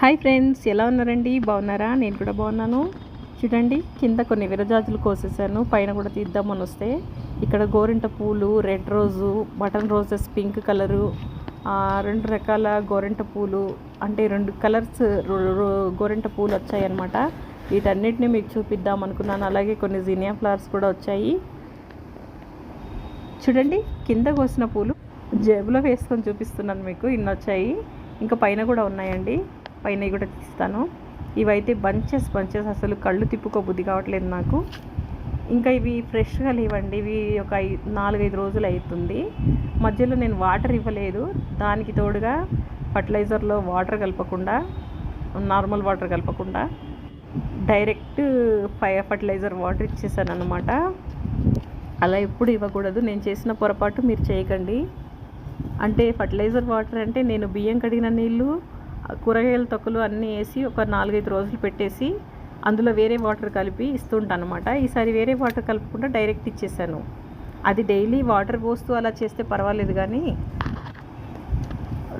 Hi friends ఎలా ఉన్నారండి? బాగున్నారా? నేను కూడా బాగున్నాను. చూడండి కింద కొన్ని విరజాజులు కోసేసాను. పైన కూడా తీద్దామని వస్తే ఇక్కడ గోరింట పూలు రెడ్ రోజు బటన్ రోజెస్ పింక్ కలరు రెండు రకాల గోరింట పూలు అంటే రెండు కలర్స్ గోరింట పూలు వచ్చాయన్నమాట. వీటన్నిటిని మీకు చూపిద్దాం అనుకున్నాను. అలాగే కొన్ని జీనియా ఫ్లవర్స్ కూడా వచ్చాయి. చూడండి కింద కోసిన పూలు జేబులో వేసుకొని చూపిస్తున్నాను మీకు. ఇన్ని వచ్చాయి ఇంకా పైన కూడా ఉన్నాయండి. పైన కూడా తీస్తాను. ఇవైతే బంచెస్ బంచెస్. అసలు కళ్ళు తిప్పుకోబుద్ధి కావట్లేదు నాకు. ఇంకా ఇవి ఫ్రెష్గా లేవండి. ఇవి ఒక ఐ నాలుగైదు రోజులు అవుతుంది మధ్యలో నేను వాటర్ ఇవ్వలేదు. దానికి తోడుగా ఫర్టిలైజర్లో వాటర్ కలపకుండా నార్మల్ వాటర్ కలపకుండా డైరెక్ట్ ఫై ఫర్టిలైజర్ వాటర్ ఇచ్చేసాను అనమాట అలా ఎప్పుడు ఇవ్వకూడదు. నేను చేసిన పొరపాటు మీరు చేయకండి. అంటే ఫర్టిలైజర్ వాటర్ అంటే నేను బియ్యం కడిగిన నీళ్ళు కూరగాయల తొక్కలు అన్నీ వేసి ఒక నాలుగైదు రోజులు పెట్టేసి అందులో వేరే వాటర్ కలిపి ఇస్తుంటాను అనమాట ఈసారి వేరే వాటర్ కలపకుండా డైరెక్ట్ ఇచ్చేసాను. అది డైలీ వాటర్ పోస్తూ అలా చేస్తే పర్వాలేదు కానీ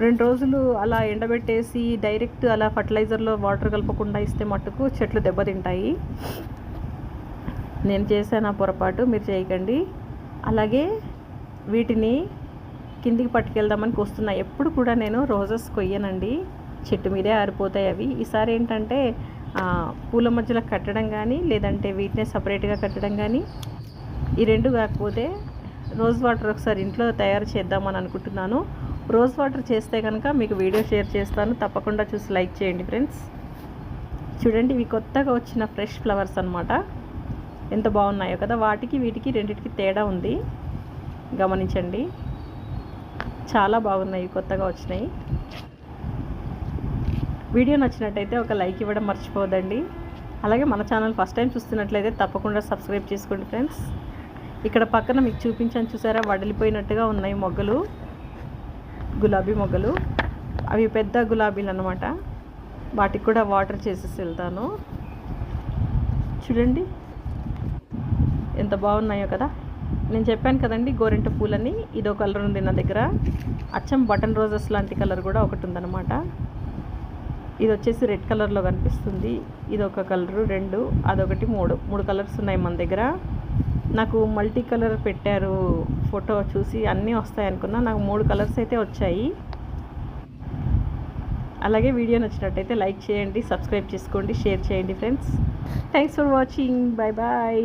రెండు రోజులు అలా ఎండబెట్టేసి డైరెక్ట్ అలా ఫర్టిలైజర్లో వాటర్ కలపకుండా ఇస్తే మట్టుకు చెట్లు దెబ్బతింటాయి. నేను చేశాను ఆ పొరపాటు మీరు చేయకండి. అలాగే వీటిని కిందికి పట్టుకెళ్దామని వస్తున్నా ఎప్పుడు కూడా నేను రోజెస్ కొయ్యనండి. చెట్టు మీదే ఆరిపోతాయి అవి. ఈసారి ఏంటంటే పూల మధ్యలో కట్టడం కానీ లేదంటే వీటినే సపరేట్గా కట్టడం కానీ ఈ రెండు కాకపోతే రోజ్ వాటర్ ఒకసారి ఇంట్లో తయారు చేద్దామని అనుకుంటున్నాను. రోజ్ వాటర్ చేస్తే కనుక మీకు వీడియో షేర్ చేస్తాను. తప్పకుండా చూసి లైక్ చేయండి ఫ్రెండ్స్. చూడండి ఇవి కొత్తగా వచ్చిన ఫ్రెష్ ఫ్లవర్స్ అనమాట ఎంత బాగున్నాయో కదా. వాటికి వీటికి రెండింటికి తేడా ఉంది. గమనించండి. చాలా బాగున్నాయి కొత్తగా వచ్చినాయి వీడియో నచ్చినట్టయితే ఒక లైక్ ఇవ్వడం మర్చిపోదండి అలాగే మన ఛానల్ ఫస్ట్ టైం చూస్తున్నట్లయితే తప్పకుండా సబ్స్క్రైబ్ చేసుకోండి ఫ్రెండ్స్. ఇక్కడ పక్కన మీకు చూపించాను చూసారా? వడిలిపోయినట్టుగా ఉన్నాయి మొగ్గలు. గులాబీ మొగ్గలు. అవి పెద్ద గులాబీలు అనమాట వాటికి కూడా వాటర్ చేసేసి వెళ్తాను. చూడండి. ఎంత బాగున్నాయో కదా. నేను చెప్పాను కదండి గోరింట పూలని ఇదో కలర్ ఉంది నా దగ్గర. అచ్చం బటన్ రోజెస్ లాంటి కలర్ కూడా ఒకటి ఉందన్నమాట. ఇది వచ్చేసి రెడ్ కలర్లో కనిపిస్తుంది. ఇది ఒక కలరు రెండు అదొకటి మూడు. మూడు కలర్స్ ఉన్నాయి మన దగ్గర. నాకు మల్టీ కలర్ పెట్టారు ఫోటో చూసి అన్నీ వస్తాయి అనుకున్నా. నాకు మూడు కలర్స్ అయితే వచ్చాయి. అలాగే వీడియో నచ్చినట్టయితే లైక్ చేయండి సబ్స్క్రైబ్ చేసుకోండి షేర్ చేయండి friends. Thanks for watching bye bye